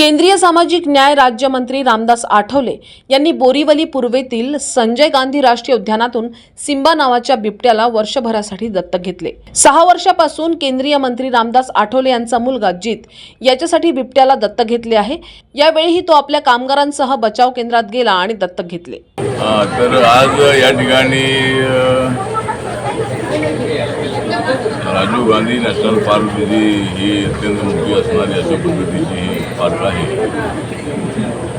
केंद्रीय सामाजिक न्याय राज्यमंत्री रामदास आठवले यांनी बोरीवली पूर्वेतील संजय गांधी राष्ट्रीय उद्यानातून सिंबा नावाच्या बिबट्याला वर्षभरासाठी दत्तक घेतले. सहा वर्षापासून केंद्रीय मंत्री रामदास आठवले यांचा मुलगा जित याच्यासाठी बिबट्याला दत्तक घेतले आहे. यावेळीही तो आपल्या कामगारांसह बचाव केंद्रात गेला आणि दत्तक घेतले. तर आज या ठिकाणी राजीव गांधी नॅशनल पार्क जी ही अत्यंत मोठी असणारी अशा पद्धतीची ही पार्क आहे.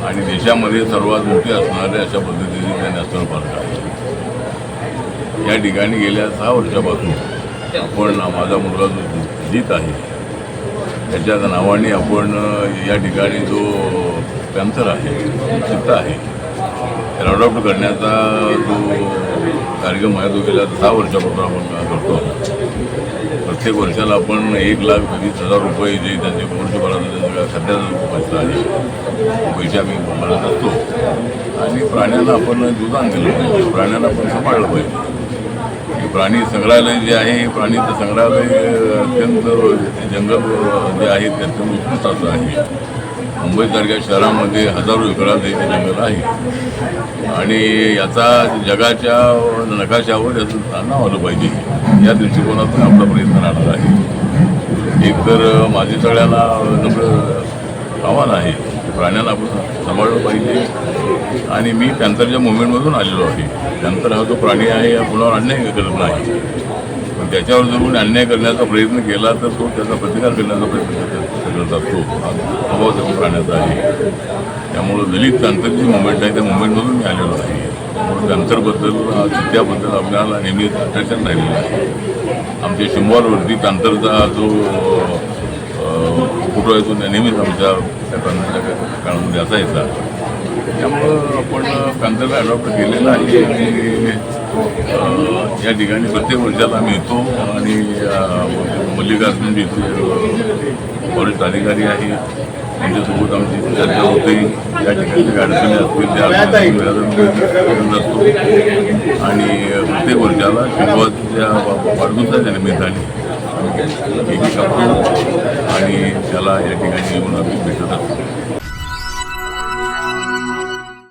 आणि देशामध्ये सर्वात मोठी असणारी अशा पद्धतीची त्या नॅशनल पार्क आहे. या ठिकाणी गेल्या सहा वर्षापासून आपण माझा मुलगा जो जित आहे त्याच्या नावाने आपण या ठिकाणी जो पॅन्थर आहे चित्ता आहे त्याला अडॉप्ट करण्याचा जो कार्यक्रम आहे तो गेल्या दहा वर्षापासून आपण करतो. प्रत्येक वर्षाला आपण एक लाख वीस हजार रुपये जे त्यांचे वर्षभराचा सध्याचा पैसा आहे पैसे आम्ही भरत असतो आणि प्राण्यांना आपण दुधान दिलं पाहिजे प्राण्यांना आपण सांभाळलं पाहिजे. प्राणी संग्रहालय जे आहे प्राणीचं प्राणी संग्रहालय अत्यंत जंगल जे आहे ते अत्यंत उत्कृष्ट आहे. मुंबईसारख्या शहरामध्ये हजारो एकरात हे जंगल आहे. आणि याचा जगाच्या नकाशावर याचं नाव आलं पाहिजे. या दृष्टिकोनातून आपला प्रयत्न राहणार आहे. एक तर माझी सगळ्यांना नम्र आव्हान आहे की प्राण्यांना आपण सांभाळलं पाहिजे. आणि मी पॅन्थरच्या मुवमेंटमधून आलेलो आहे. पॅन्थर हा जो प्राणी आहे या कुणावर अन्याय करत नाही. पण त्याच्यावर जर कोणी अन्याय करण्याचा प्रयत्न केला तर तो त्याचा प्रतिकार करण्याचा प्रयत्न करतो. करत असतो हा देऊन त्या आहे. त्यामुळं दलित पॅन्थरची मुवमेंट आहे त्या मुवमेंटमधून मी आलेलो आहे. त्यामुळे पॅन्थरबद्दल चित्त्याबद्दल आपल्याला नेहमीच अट्रॅक्शन राहिलेलं आहे. आमच्या शिंबॉलवरती पॅन्थरचा जो फोटो आहे तो नेहमीच आमच्या त्या पॅन्थरच्या काळामध्ये असायचा त्यामुळं आपण पॅन्थरला अडॉप्ट केलेला आहे आणि या ठिकाणी प्रत्येक वर्षाला आम्ही येतो आणि मल्लिकार्जुन जे वरिष्ठ अधिकारी आहे त्यांच्यासोबत आमची चर्चा होते. या ठिकाणी काही अडचणी असतील त्या अडचणी असतो आणि प्रत्येक वर्षाला शिंगवाच्या वाढदिवसाच्या निमित्ताने आम्ही केक कापतो आणि त्याला या ठिकाणी येऊन आम्ही भेटत असतो.